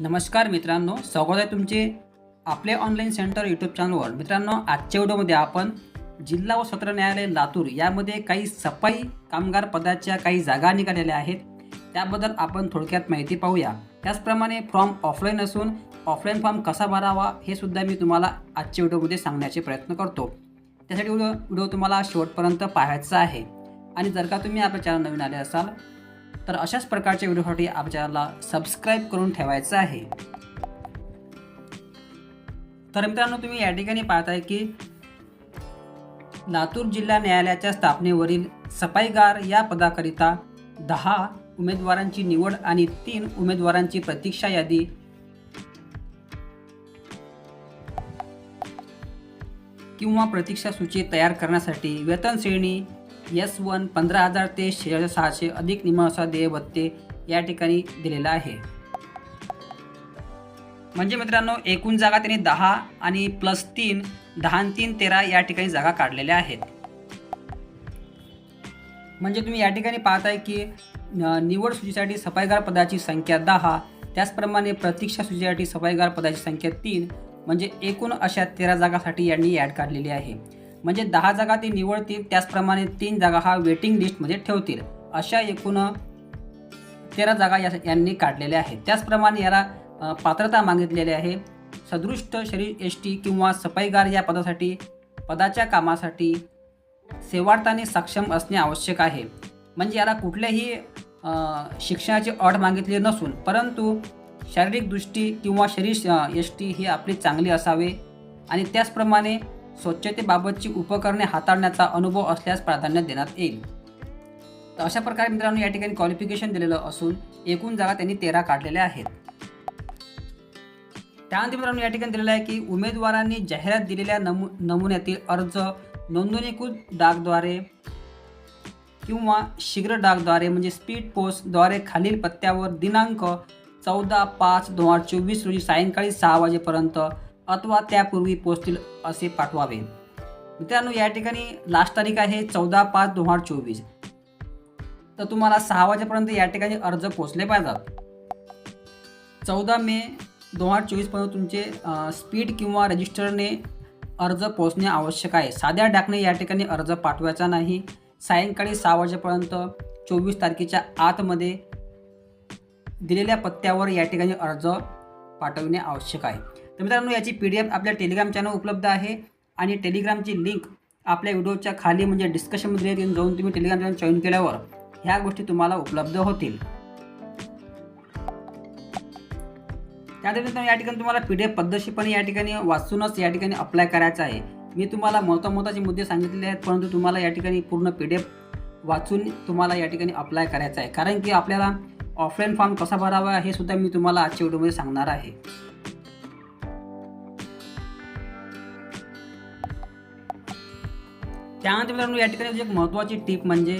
नमस्कार मित्रांनो स्वागत आहे तुमचे आपले ऑनलाईन सेंटर यूट्यूब चॅनलवर मित्रांनो आजच्या व्हिडिओमध्ये आपण जिल्हा व सत्र न्यायालय लातूर यामध्ये काही सफाई कामगार पदाच्या काही जागा निघालेल्या आहेत. त्याबद्दल आपण थोडक्यात माहिती पाहूया. त्याचप्रमाणे फॉर्म ऑफलाईन असून ऑफलाईन फॉर्म कसा भरावा हे सुद्धा मी तुम्हाला आजच्या व्हिडिओमध्ये सांगण्याचे प्रयत्न करतो. त्यासाठी व्हिडिओ व्हिडिओ तुम्हाला शेवटपर्यंत पाहायचा आहे. आणि जर का तुम्ही आपल्या चॅनल नवीन आले असाल तर अशाच प्रकारच्या व्हिडिओसाठी आपल्याला सबस्क्राईब करून ठेवायचं आहे. तर मित्रांनो तुम्ही या ठिकाणी पाहताय की लातूर जिल्हा न्यायालयाच्या स्थापनेवरील सफाईगार या पदाकरिता दहा उमेदवारांची निवड आणि तीन उमेदवारांची प्रतीक्षा यादी किंवा प्रतीक्षा सूची तयार करण्यासाठी वेतन श्रेणी एस वन पंधरा हजार ते शे सहाशे अधिक निमानुसार देय भत्ते या ठिकाणी दिलेला आहे. म्हणजे मित्रांनो एकूण जागा त्यांनी दहा आणि प्लस तीन दहा तीन तेरा या ठिकाणी जागा काढलेल्या आहेत. म्हणजे तुम्ही या ठिकाणी पाहताय की निवड सूचीसाठी सफाईगार पदाची संख्या दहा त्याचप्रमाणे प्रतीक्षा सूचीसाठी सफाईगार पदाची संख्या तीन म्हणजे एकूण अशा तेरा जागासाठी यांनी ॲड काढलेली आहे. म्हणजे दहा जागा ते निवडतील त्याचप्रमाणे तीन जागा हा वेटिंग लिस्टमध्ये ठेवतील. अशा एकूण तेरा जागा या यांनी काढलेल्या आहेत. त्याचप्रमाणे याला पात्रता मागितलेली आहे. सदृष्ट शरीर एस टी किंवा सफाईगार या पदासाठी पदाच्या कामासाठी सेवार्थाने सक्षम असणे आवश्यक आहे. म्हणजे याला कुठल्याही शिक्षणाची अट मागितली नसून परंतु शारीरिक दृष्टी किंवा शरीर एस टी ही आपली चांगली असावे. आणि त्याचप्रमाणे स्वच्छतेबाबतची उपकरणे हाताळण्याचा अनुभव असल्यास प्राधान्य देण्यात येईल. तर अशा प्रकारे मित्रांनो या ठिकाणी क्वालिफिकेशन दिलेलं असून एकूण जागा त्यांनी तेरा काढलेल्या आहेत. त्यानंतर मित्रांनो या ठिकाणी दिलेलं आहे की उमेदवारांनी जाहिरात दिलेल्या नमु नमुन्यातील अर्ज नोंदणीकृत डाकद्वारे किंवा शीघ्र डाकद्वारे म्हणजे स्पीड पोस्टद्वारे खालील पत्त्यावर दिनांक चौदा पाच दोन हजार चोवीस रोजी सायंकाळी सहा वाजेपर्यंत अथवा त्यापूर्वी पोचतील असे पाठवावे. मित्रांनो या ठिकाणी लास्ट तारीख आहे चौदा पाच दोन हजार चोवीस. तर तुम्हाला सहा वाजेपर्यंत या ठिकाणी अर्ज पोचले पाहिजेत. चौदा मे दोन हजार चोवीसपर्यंत तुमचे स्पीड किंवा रजिस्टरने अर्ज पोचणे आवश्यक आहे. साध्या डाकने या ठिकाणी अर्ज पाठवायचा नाही. सायंकाळी सहा वाजेपर्यंत चोवीस तारखेच्या आतमध्ये दिलेल्या पत्त्यावर या ठिकाणी अर्ज पाठवणे आवश्यक आहे. तर मित्रांनो याची पी डी एफ आपल्या टेलिग्राम चॅनल उपलब्ध आहे आणि टेलिग्रामची लिंक आपल्या व्हिडिओच्या खाली म्हणजे डिस्कशनमध्ये येऊन जाऊन तुम्ही टेलिग्राम चॅनल जॉईन केल्यावर ह्या गोष्टी तुम्हाला उपलब्ध होतील. त्यानंतर या ठिकाणी तुम्हाला पी डी एफ पद्धतशीरपणे या ठिकाणी वाचूनच या ठिकाणी अप्लाय करायचं आहे. मी तुम्हाला महत्त्वाचे मुद्दे सांगितलेले आहेत परंतु तुम्हाला या ठिकाणी पूर्ण पी डी एफ वाचून तुम्हाला या ठिकाणी अप्लाय करायचं आहे. कारण की आपल्याला ऑफलाईन फॉर्म कसा भरावा हे सुद्धा मी तुम्हाला आजच्या व्हिडिओमध्ये सांगणार आहे. त्यानंतर मित्रांनो या ठिकाणी एक महत्त्वाची टीप म्हणजे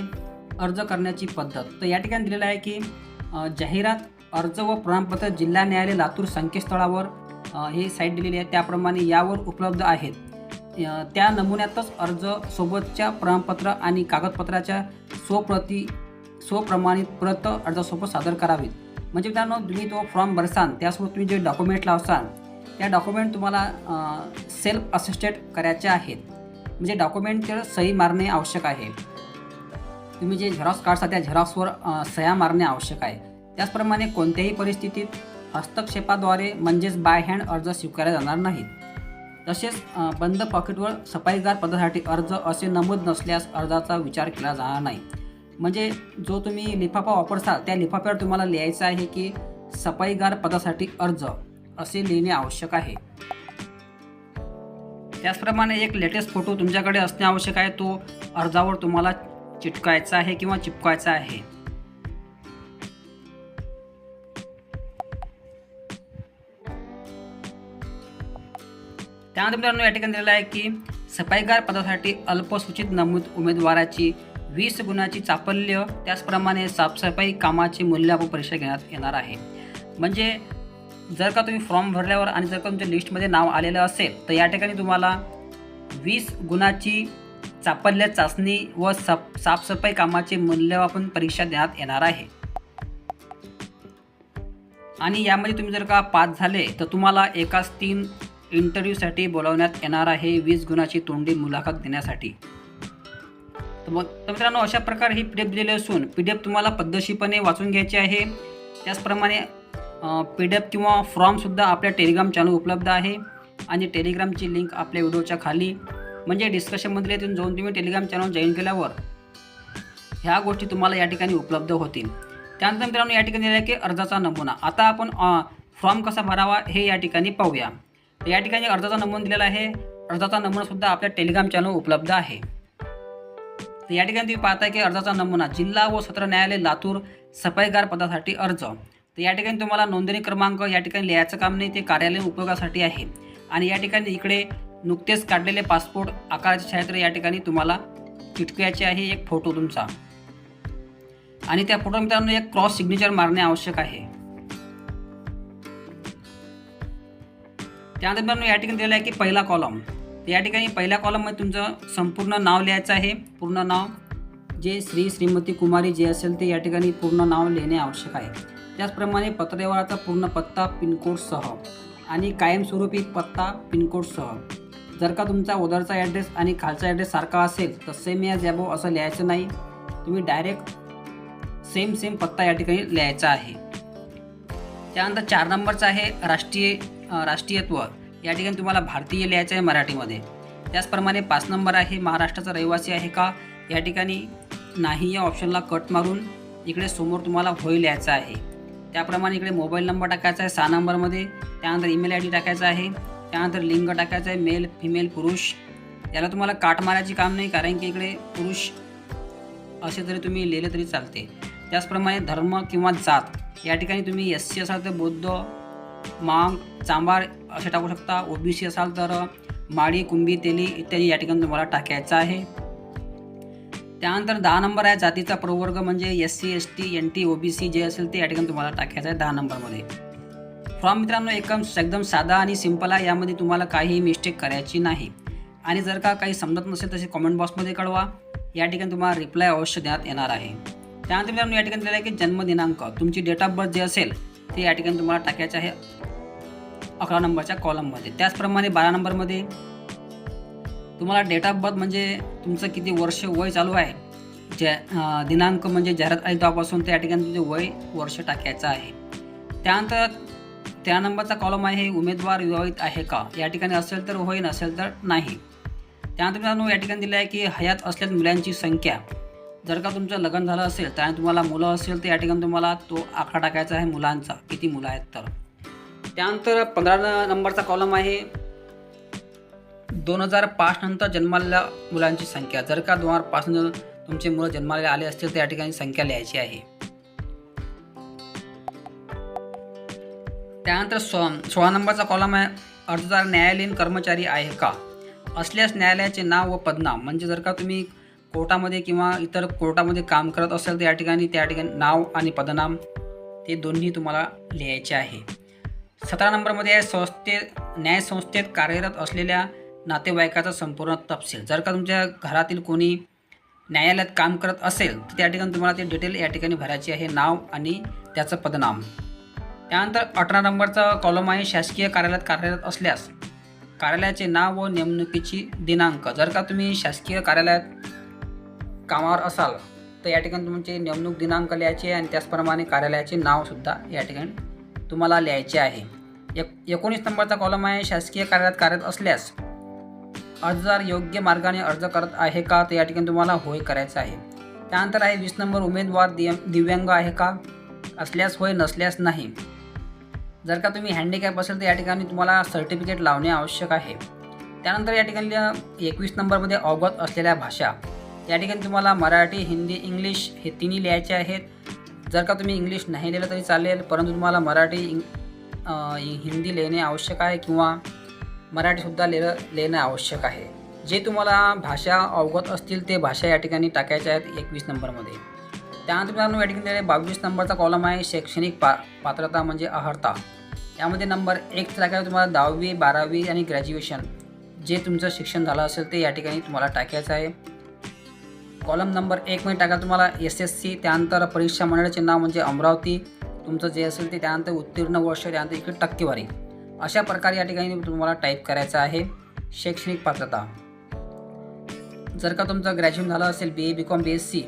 अर्ज करण्याची पद्धत. तर या ठिकाणी दिलेलं आहे की जाहिरात अर्ज व प्रमाणपत्र जिल्हा न्यायालय लातूर संकेतस्थळावर हे साईट दिलेली आहे. त्याप्रमाणे यावर उपलब्ध आहेत. त्या नमुन्यातच अर्ज सोबतच्या प्रमाणपत्र आणि कागदपत्राच्या स्वप्रती स्वप्रमाणित प्रत अर्जासोबत सादर करावीत. म्हणजे मित्रांनो तुम्ही तो फॉर्म भरसान त्यासोबत तुम्ही जे डॉक्युमेंट लावसाल त्या डॉक्युमेंट तुम्हाला सेल्फ असिस्टेड करायचे आहेत. म्हणजे डॉक्युमेंटवर सही मारणे आवश्यक आहे. तुम्ही जे झेरॉक्स काढता त्या झेरॉक्सवर सह्या मारणे आवश्यक आहे. त्याचप्रमाणे कोणत्याही परिस्थितीत हस्तक्षेपाद्वारे म्हणजेच बाय हँड अर्ज स्वीकारले जाणार नाहीत. तसेच बंद पॉकेटवर सफाईगार पदासाठी अर्ज असे नमूद नसल्यास अर्जाचा विचार केला जाणार नाही. म्हणजे जो तुम्ही लिफाफा वापरता त्या लिफाफ्यावर तुम्हाला लिहायचं आहे की सफाईगार पदासाठी अर्ज असे लिहिणे आवश्यक आहे. त्याचप्रमाणे एक लेटेस्ट फोटो तुमच्याकडे असणे आवश्यक आहे तो अर्जावर तुम्हाला चिटकायचा आहे किंवा चिपकायचा आहे. त्यानंतर मित्रांनो या ठिकाणी दिलेलं आहे की सफाईगार पदासाठी अल्पसूचित नमूद उमेदवाराची वीस गुणाची चापल्य त्याचप्रमाणे साफसफाई कामाची मूल्यमापन परीक्षा घेण्यात येणार आहे. म्हणजे जर का तुम्ही फॉर्म भरल्यावर आणि जर का तुमच्या लिस्टमध्ये नाव आलेलं असेल तर या ठिकाणी तुम्हाला वीस गुणाची चापल्य चाचणी व साफ साफसफाई कामाचे मूल्यमापन परीक्षा देण्यात येणार आहे. आणि यामध्ये तुम्ही जर का पास झाले तर तुम्हाला एकाच तीन इंटरव्ह्यूसाठी बोलावण्यात येणार आहे वीस गुणाची तोंडी मुलाखत देण्यासाठी. तर मग तर मित्रांनो अशा प्रकारे ही पी डी एफ दिलेली असून पी डी एफ तुम्हाला पद्धतशीरपणे वाचून घ्यायची आहे. त्याचप्रमाणे पी डी एफ किंवा फॉर्मसुद्धा आपल्या टेलिग्राम चॅनल उपलब्ध आहे. आणि टेलिग्रामची लिंक आपल्या व्हिडिओच्या खाली. म्हणजे डिस्कशनमधले तिथून जाऊन तुम्ही टेलिग्राम चॅनल जॉईन केल्यावर ह्या गोष्टी तुम्हाला या ठिकाणी उपलब्ध होतील. त्यानंतर मित्रांनो या ठिकाणी दिलं आहे की अर्जाचा नमुना. आता आपण फॉर्म कसा भरावा हे या ठिकाणी पाहूया. तर या ठिकाणी अर्जाचा नमुना दिलेला आहे. अर्जाचा नमुनासुद्धा आपल्या टेलिग्राम चॅनल उपलब्ध आहे. तर या ठिकाणी तुम्ही पाहताय की अर्जाचा नमुना जिल्हा व सत्र न्यायालय लातूर सफाईगार पदासाठी अर्ज. तर या ठिकाणी तुम्हाला नोंदणी क्रमांक या ठिकाणी लिहायचं काम नाही ते कार्यालयीन उपयोगासाठी आहे. आणि या ठिकाणी इकडे नुकतेच काढलेले पासपोर्ट आकाराचे छायाचित्र या ठिकाणी तुम्हाला चिटकवायचे आहे एक फोटो तुमचा. आणि त्या फोटो मित्रांनो एक क्रॉस सिग्नेचर मारणे आवश्यक आहे. त्यानंतर मित्रांनो या ठिकाणी दिलेलं आहे की पहिला कॉलम या ठिकाणी पहिल्या कॉलममध्ये तुमचं संपूर्ण नाव लिहायचं आहे. पूर्ण नाव जे श्री श्रीमती कुमारी जे असेल ते या ठिकाणी पूर्ण नाव लिहिणे आवश्यक आहे. त्याचप्रमाणे पत्रव्यवहाराचा पूर्ण पत्ता पिनकोडसह आणि कायमस्वरूपी पत्ता पिनकोडसह जर का तुमचा ओदरचा ॲड्रेस आणि खालचा ॲड्रेस सारखा असेल तर सेम या जॅबो असं लिहायचं नाही. तुम्ही डायरेक्ट सेम सेम पत्ता या ठिकाणी लिहायचा आहे. त्यानंतर चार नंबरचा आहे राष्ट्रीय राष्ट्रीयत्व. या ठिकाणी तुम्हाला भारतीय लिहायचं आहे मराठीमध्ये. त्याचप्रमाणे पाच नंबर आहे महाराष्ट्राचा रहिवासी आहे का? या ठिकाणी नाही या ऑप्शनला कट मारून इकडे समोर तुम्हाला होय लिहायचं आहे. त्याप्रमाणे इकडे मोबाईल नंबर टाकायचा आहे सहा नंबरमध्ये. त्यानंतर ईमेल आय डी टाकायचा आहे. त्यानंतर लिंग टाकायचं आहे मेल फिमेल पुरुष. याला तुम्हाला काट मारायची काम नाही कारण की इकडे पुरुष असे जरी तुम्ही लिहिले तरी चालते. त्याचप्रमाणे धर्म किंवा जात या ठिकाणी तुम्ही एस सी असाल तर बौद्ध मांग चांबार असे टाकू शकता. ओ बी सी असाल तर माळी कुंभी तेली इत्यादी या ठिकाणी तुम्हाला टाकायचं आहे. त्यानंतर दहा नंबर आहे जातीचा प्रवर्ग म्हणजे S C S T N T O B C जे असेल ते या ठिकाणी तुम्हाला टाकायचं आहे दहा नंबरमध्ये. फॉर्म मित्रांनो एकदम एकदम साधा आणि सिंपल आहे. यामध्ये तुम्हाला काहीही मिस्टेक करायची नाही. आणि जर का काही समजत नसेल तसे कॉमेंट बॉक्समध्ये कळवा. या ठिकाणी तुम्हाला रिप्लाय अवश्य देण्यात येणार आहे. त्यानंतर मित्रांनो या ठिकाणी दिलं आहे की जन्मदिनांक. तुमची डेट ऑफ बर्थ जे असेल ते या ठिकाणी तुम्हाला टाकायचं आहे अकरा नंबरच्या कॉलममध्ये त्याचप्रमाणे बारा नंबरमध्ये तुम्हाला डेट ऑफ बर्थ म्हणजे तुमचं किती वर्ष वय चालू आहे? जे दिनांक म्हणजे जाहिरात आली तेव्हापासून त्या ठिकाणी तुमचे वय वर्ष टाकायचं आहे. त्यानंतर त्या नंबरचा कॉलम आहे उमेदवार विवाहित आहे का? या ठिकाणी असेल तर होय नसेल तर नाही. त्यानंतर मित्रांनो या ठिकाणी दिलं आहे की हयात असलेल्या मुलांची संख्या. जर का तुमचं लग्न झालं असेल तर तुम्हाला मुलं असेल तर या ठिकाणी तुम्हाला तो आकडा टाकायचा आहे मुलांचा. किती मुलं आहेत तर. त्यानंतर पंधरा नंबरचा कॉलम आहे दोन हजार पाच नंतर जन्मालेल्या मुलांची संख्या. जर का दोन हजार पाच नंतर तुमचे मुलं जन्माला आले असतील तर या ठिकाणी संख्या लिहायची आहे. त्यानंतर सो सोळा नंबरचा कॉलम आहे अर्जदार न्यायालयीन कर्मचारी आहे का? असल्यास न्यायालयाचे नाव व पदनाम म्हणजे जर का तुम्ही कोर्टामध्ये किंवा इतर कोर्टामध्ये काम करत असाल तर या ठिकाणी त्या ठिकाणी नाव आणि पदनाम ते दोन्ही तुम्हाला लिहायचे आहे. सतरा नंबरमध्ये आहे संस्थे न्यायसंस्थेत कार्यरत असलेल्या नातेवाईकाचा संपूर्ण तपशील. जर का तुमच्या घरातील कोणी न्यायालयात काम करत असेल तर त्या ठिकाणी तुम्हाला ते डिटेल या ठिकाणी भरायची आहे नाव आणि त्याचं पदनाम. त्यानंतर अठरा नंबरचा कॉलम आहे शासकीय कार्यालयात कार्यरत असल्यास कार्यालयाचे नाव व नेमणुकीची दिनांक. जर का तुम्ही शासकीय कार्यालयात कामावर असाल तर या ठिकाणी तुमचे नेमणूक दिनांक लिहायचे आणि त्याचप्रमाणे कार्यालयाचे नावसुद्धा या ठिकाणी तुम्हाला लिहायचे आहे. एक एकोणीस नंबरचा कॉलम आहे शासकीय कार्यालयात कार्यरत असल्यास अर्जदार योग्य मार्गाने अर्ज करत आहे का? तर या ठिकाणी तुम्हाला होय करायचं आहे. त्यानंतर आहे वीस नंबर उमेदवार दिव्यांग आहे का? असल्यास होय नसल्यास नाही. जर का तुम्ही हँडिकॅप असेल तर या ठिकाणी तुम्हाला सर्टिफिकेट लावणे आवश्यक आहे. त्यानंतर या ठिकाणी एकवीस नंबरमध्ये अवगत असलेल्या भाषा. या ठिकाणी तुम्हाला मराठी हिंदी इंग्लिश हे तिन्ही लिहायचे आहेत. जर का तुम्ही इंग्लिश नाही लिहिलं तरी चालेल परंतु तुम्हाला मराठी इंग हिंदी लिहिणे आवश्यक आहे किंवा मराठीसुद्धा लिहिलं लिहिणं आवश्यक आहे. जे तुम्हाला भाषा अवगत असतील ते भाषा या ठिकाणी टाकायच्या आहेत एकवीस नंबरमध्ये. त्यानंतर मित्रांनो या ठिकाणी बावीस नंबरचा कॉलम आहे शैक्षणिक पा पात्रता म्हणजे अहर्ता. यामध्ये नंबर एक टाकायला तुम्हाला दहावी बारावी आणि ग्रॅज्युएशन जे तुमचं शिक्षण झालं असेल ते या ठिकाणी तुम्हाला टाकायचं आहे. कॉलम नंबर एकमध्ये टाका तुम्हाला एस एस सी त्यानंतर परीक्षा मंडळाचे नाव म्हणजे अमरावती. तुमचं जे असेल ते त्यानंतर उत्तीर्ण वर्ष त्यानंतर इकडे टक्केवारी. अशा प्रकारे या ठिकाणी तुम्हाला टाईप करायचं आहे. शैक्षणिक पात्रता. जर का तुमचं ग्रॅज्युएशन झालं असेल B A B com B S C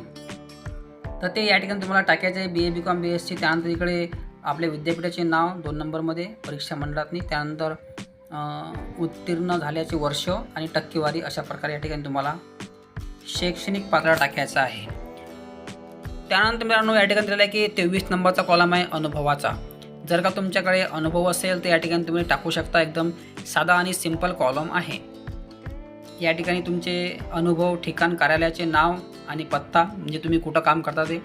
तर ते या ठिकाणी तुम्हाला टाकायचं आहे. B A B com B S C त्यानंतर इकडे आपल्या विद्यापीठाचे नाव दोन नंबरमध्ये परीक्षा मंडळातनी. त्यानंतर उत्तीर्ण झाल्याचे वर्ष आणि टक्केवारी अशा प्रकारे या ठिकाणी तुम्हाला शैक्षणिक पात्र टाकायचं आहे. त्यानंतर मित्रांनो या ठिकाणी दिलेलं आहे की तेवीस नंबरचा कॉलम आहे अनुभवाचा. जर का तुमच्याकडे अनुभव असेल तर या ठिकाणी तुम्ही टाकू शकता एकदम साधा आणि सिंपल कॉलम आहे. या ठिकाणी तुमचे अनुभव ठिकाण कार्यालयाचे नाव आणि पत्ता म्हणजे तुम्ही कुठं काम करता ते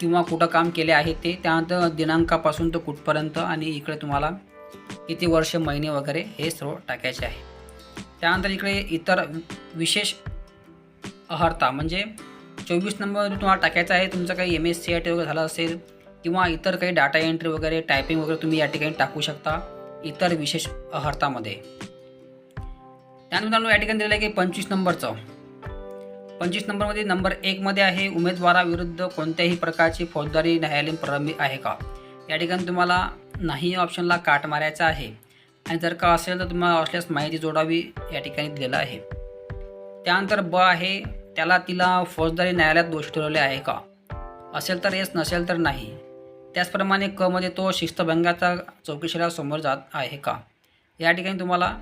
किंवा कुठं काम केले आहे ते त्यानंतर दिनांकापासून तर कुठपर्यंत आणि इकडे तुम्हाला किती वर्ष महिने वगैरे हे सर्व टाकायचे आहे. त्यानंतर इकडे इतर विशेष अहर्ता म्हणजे चोवीस नंबर तुम्हाला टाकायचा आहे. तुमचं काही M S C I T वगैरे झालं असेल किंवा इतर काही डाटा एंट्री वगैरे टायपिंग वगैरे तुम्ही या ठिकाणी टाकू शकता इतर विशेष अहर्तामध्ये. त्यानंतर या ठिकाणी दिलेलं आहे की पंचवीस नंबरचं. पंचवीस नंबरमध्ये नंबर एकमध्ये आहे उमेदवाराविरुद्ध कोणत्याही प्रकारची फौजदारी न्यायालयीन प्रलंबित आहे का? या ठिकाणी तुम्हाला नाही ऑप्शनला काट मारायचा आहे. आणि जर का असेल तर तुम्हाला असल्यास माहिती जोडावी या ठिकाणी दिलेलं आहे. त्यानंतर ब आहे त्याला तिला फौजदारी न्यायालयात दोष ठरवले आहे का? असेल तर येस नसेल तर नाही. त्याचप्रमाणे क मध्ये तो शिस्तभंगाचा चौकशीला समोर जात आहे का? या ठिकाणी तुम्हाला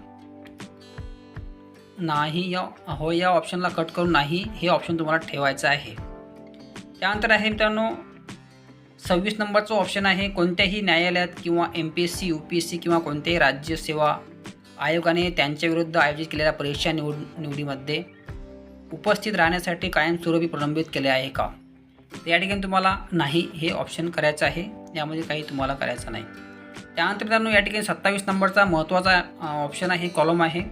नाही या हो या ऑप्शनला कट करून नाही हे ऑप्शन तुम्हाला ठेवायचं आहे. त्यानंतर आहे मित्रांनो सव्वीस नंबरचं ऑप्शन आहे कोणत्याही न्यायालयात किंवा M P S C U P S C किंवा कोणत्याही राज्य सेवा आयोगाने त्यांच्याविरुद्ध आयोजित केलेल्या परीक्षा निवड निवडीमध्ये उपस्थित राहण्यासाठी कायमस्वरूपी प्रलंबित केले आहे का? या ठिकाणी तुम्हाला नाही हे ऑप्शन करायचं आहे. यामध्ये काही तुम्हाला करायचं नाही. त्यानंतर मित्रांनो या ठिकाणी सत्तावीस नंबरचा महत्त्वाचा ऑप्शन आहे कॉलम आहे.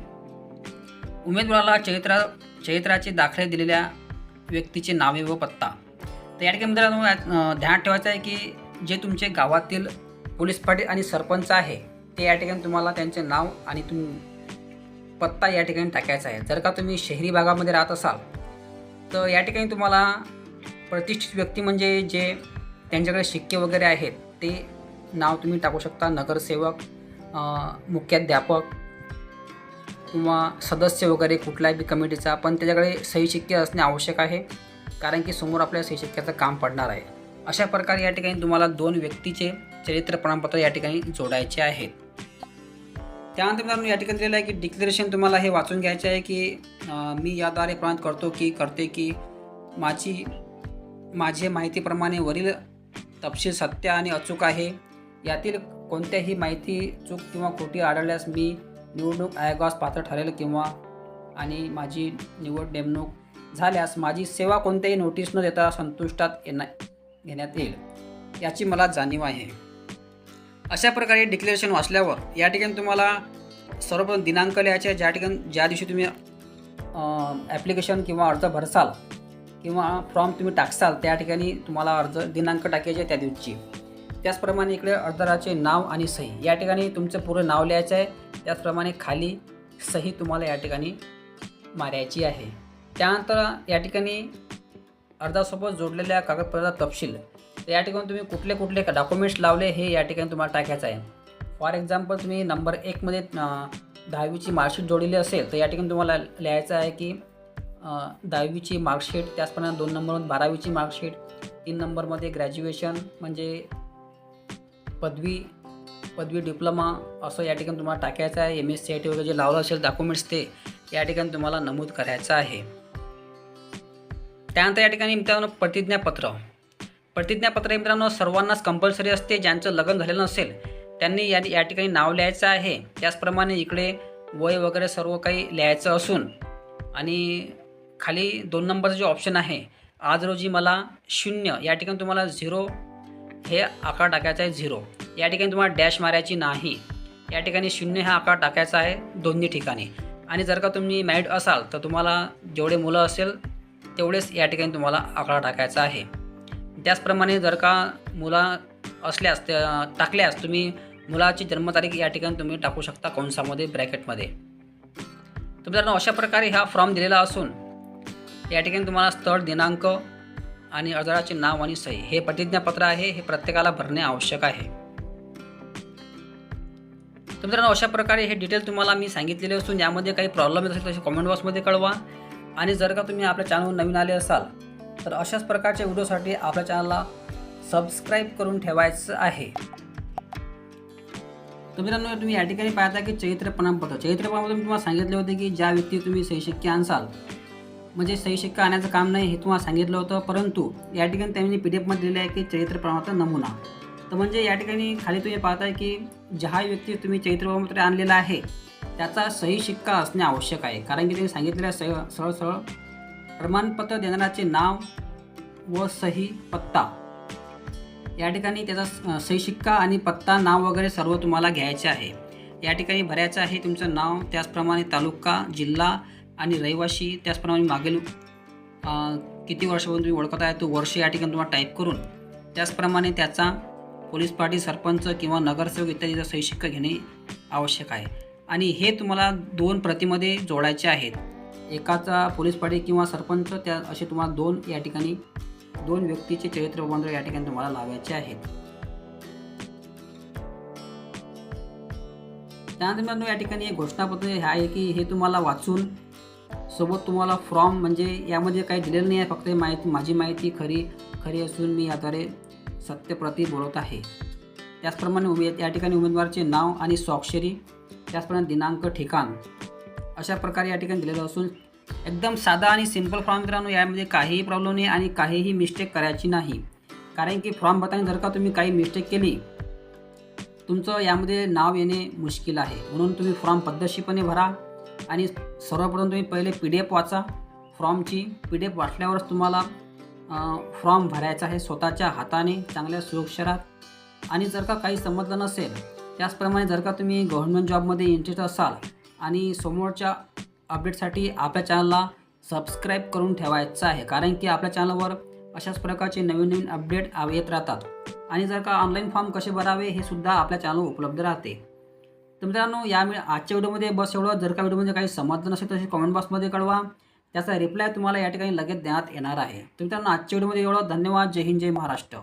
उमेदवाराला चैत्रा चैत्राचे दाखले दिलेल्या व्यक्तीचे नावे व पत्ता. तर या ठिकाणी मित्रांनो ध्यान ध्यानात ठेवायचं आहे की जे तुमचे गावातील पोलीस पाटील आणि सरपंच आहे ते या ठिकाणी तुम्हाला त्यांचे नाव आणि तुम पत्ता या ठिकाणी टाकायचा आहे. जर का तुम्ही शहरी भागामध्ये राहत असाल तर या ठिकाणी तुम्हाला प्रतिष्ठित व्यक्ती म्हणजे जे त्यांच्याकडे शिक्के वगैरे आहेत ते नाव तुम्ही टाकू शकता. नगरसेवक मुख्याध्यापक किंवा सदस्य वगैरे कुठल्याही बी कमिटीचा पण त्याच्याकडे सही शिक्के असणे आवश्यक आहे कारण की समोर आपल्या सही शिक्क्याचं काम पडणार आहे. अशा प्रकारे या ठिकाणी तुम्हाला दोन व्यक्तीचे चरित्र प्रमाणपत्र या ठिकाणी जोडायचे आहेत. त्यानंतर मित्रांनो या ठिकाणी दिलेलं आहे की डिक्लेरेशन तुम्हाला हे वाचून घ्यायचे आहे की मी याद्वारे प्रमाणित करतो की करते की माझी माझे माहितीप्रमाणे वरील तपशील सत्य आणि अचूक आहे. यातील कोणत्याही माहिती चूक किंवा खोटी आढळल्यास मी निवडणूक आयोगास पात्र ठरेल किंवा आणि माझी निवड नेमणूक झाल्यास माझी सेवा कोणत्याही नोटीस न देता संतुष्टात येण्या घेण्यात येईल. याची मला जाणीव आहे. अशा प्रकारे डिक्लेरेशन वाचल्यावर या ठिकाणी तुम्हाला सर्वप्रथम दिनांक लिहायचे ज्या ठिकाणी ज्या दिवशी तुम्ही ॲप्लिकेशन किंवा अर्ज भरसाल किंवा फॉर्म तुम्ही टाकसाल त्या ठिकाणी तुम्हाला अर्ज दिनांक टाकायचे त्या दिवशी. त्याचप्रमाणे इकडे अर्जदाराचे नाव आणि सही. या ठिकाणी तुमचं पूर्ण नाव लिहायचं आहे. त्याचप्रमाणे खाली सही तुम्हाला या ठिकाणी मारायची आहे. त्यानंतर या ठिकाणी अर्जासोबत जोडलेल्या कागदपत्राचा तपशील. तर या ठिकाणी तुम्ही कुठले कुठले डॉक्युमेंट्स लावले हे या ठिकाणी तुम्हाला टाकायचं आहे. फॉर एक्झाम्पल तुम्ही नंबर एकमध्ये दहावीची मार्कशीट जोडलेली असेल तर या ठिकाणी तुम्हाला लिहायचं आहे की दहावीची मार्कशीट त्याचप्रमाणे दोन नंबरमध्ये बारावीची मार्कशीट तीन नंबरमध्ये ग्रॅज्युएशन म्हणजे पदवी पदवी डिप्लोमा असं या ठिकाणी तुम्हाला टाकायचं आहे. M S C I T वगैरे जे लावलं असेल डॉक्युमेंट्स ते या ठिकाणी तुम्हाला नमूद करायचं आहे. त्यानंतर या ठिकाणी मित्रांनो प्रतिज्ञापत्र. प्रतिज्ञापत्र हे मित्रांनो सर्वांनाच कंपल्सरी असते. ज्यांचं लग्न झालेलं नसेल त्यांनी या या ठिकाणी नाव लिहायचं आहे. त्याचप्रमाणे इकडे वय वगैरे सर्व काही लिहायचं असून आणि खाली दोन नंबरचं जे ऑप्शन आहे आज रोजी मला शून्य या ठिकाणी तुम्हाला झिरो हे आकार टाकायचा आहे झिरो या ठिकाणी तुम्हाला डॅश मारायची नाही. या ठिकाणी शून्य हा आकार टाकायचा आहे दोन्ही ठिकाणी. आणि जर का तुम्ही मॅरिड असाल तर तुम्हाला जेवढे मुलं असेल तेवढेच या ठिकाणी तुम्हाला आकडा टाकायचा आहे. त्याचप्रमाणे जर का मुला असल्यास त्या टाकल्यास तुम्ही मुलाची जन्मतारीख या ठिकाणी तुम्ही टाकू शकता कंसामध्ये ब्रॅकेटमध्ये. तर मित्रांनो अशा प्रकारे हा फॉर्म दिलेला असून या ठिकाणी तुम्हाला स्थळ दिनांक आणि अर्जाचे नाव आणि सही हे प्रतिज्ञापत्र आहे हे प्रत्येकाला भरणे आवश्यक आहे. तर मित्रांनो अशा प्रकारे हे डिटेल तुम्हाला मी सांगितलेले असून यामध्ये काही प्रॉब्लेम येत असेल तसे कॉमेंट बॉक्समध्ये कळवा. आणि जर का तुम्ही आपल्या चॅनलवर नवीन आले असाल तर अशाच प्रकारच्या व्हिडिओसाठी आपल्या चॅनलला सबस्क्राईब करून ठेवायचं आहे. तर मित्रांनो तुम्ही या ठिकाणी पाहता की चैत्र प्रमाणपत्र. चैत्र प्रमाणपत्र तुम्हाला सांगितले होते की ज्या व्यक्ती तुम्ही सही शक्य आणसाल म्हणजे सही शिक्का आणायचं काम नाही हे तुम्हाला सांगितलं होतं परंतु या ठिकाणी त्यांनी पी डी एफमध्ये दिलेलं आहे की चरित्र प्रमाणपत्र नमुना. तर म्हणजे या ठिकाणी खाली तुम्ही पाहताय की ज्या व्यक्ती तुम्ही चरित्र प्रमाणपत्र आणलेलं आहे त्याचा सही शिक्का असणे आवश्यक आहे. कारण की त्यांनी सांगितलेलं स सरळ सरळ प्रमाणपत्र देणाऱ्याचे नाव व सही पत्ता. या ठिकाणी त्याचा सही शिक्का आणि पत्ता नाव वगैरे सर्व तुम्हाला घ्यायचे आहे. या ठिकाणी भरायचं आहे तुमचं नाव त्याचप्रमाणे तालुका जिल्हा आणि रहिवाशी त्याचप्रमाणे मागील किती वर्षापासून तुम्ही ओळखत आहे तो वर्ष या ठिकाणी तुम्हाला टाईप करून त्याचप्रमाणे त्याचा पोलीस पार्टी सरपंच किंवा नगरसेवक इत्यादीचा सही शिक्का घेणे आवश्यक आहे. आणि हे तुम्हाला दोन प्रतिमध्ये जोडायचे आहेत. एकाचा पोलीस पार्टी किंवा सरपंच त्या असे तुम्हाला दोन या ठिकाणी दोन व्यक्तीचे चरित्र प्रबंध या ठिकाणी तुम्हाला लावायचे आहेत. त्यानंतर मित्रांनो या ठिकाणी एक घोषणापत्र हे आहे की हे तुम्हाला वाचून सोबत तुम्हाला फॉर्म म्हणजे यामध्ये काही दिलेलं नाही आहे फक्त माहिती माझी माहिती खरी खरी असून मी याद्वारे सत्यप्रती बोलत आहे. त्याचप्रमाणे उमेद या ठिकाणी उमेदवाराचे नाव आणि स्वाक्षरी त्याचप्रमाणे दिनांक ठिकाण अशा प्रकारे या ठिकाणी दिलेलं असून एकदम साधा आणि सिंपल फॉर्म मित्रांनो. यामध्ये काहीही प्रॉब्लेम नाही आणि काहीही मिस्टेक करायची नाही. कारण की फॉर्म भरताना जर का तुम्ही काही मिस्टेक केली तुमचं यामध्ये नाव येणे मुश्किल आहे. म्हणून तुम्ही फॉर्म पद्धतशीरपणे भरा. आणि सर्वप्रथम तुम्ही पहिले पी डी एफ वाचा फॉर्मची पी डी एफ वाचल्यावरच तुम्हाला फॉर्म भरायचा आहे स्वतःच्या हाताने चांगल्या सुरक्षरात आणि जर का काही समजलं नसेल त्याचप्रमाणे जर का तुम्ही गव्हर्नमेंट जॉबमध्ये इंटरेस्ट असाल आणि समोरच्या अपडेटसाठी आपल्या चॅनलला सबस्क्राईब करून ठेवायचं आहे कारण की आपल्या चॅनलवर अशाच प्रकारचे नवीन नवीन अपडेट येत राहतात. आणि जर का ऑनलाईन फॉर्म कसे भरावे हे सुद्धा आपल्या चॅनलवर उपलब्ध राहते. तर मित्रांनो या मी- आजच्या व्हिडिओमध्ये बस एवढं. जर का व्हिडिओमध्ये काही समजलं नसेल तर कॉमेंट बॉक्समध्ये कळवा. त्याचा रिप्लाय तुम्हाला या ठिकाणी लगेच देण्यात येणार आहे. तर मित्रांनो आजच्या व्हिडिओमध्ये एवढं. धन्यवाद. जय हिंद जय महाराष्ट्र.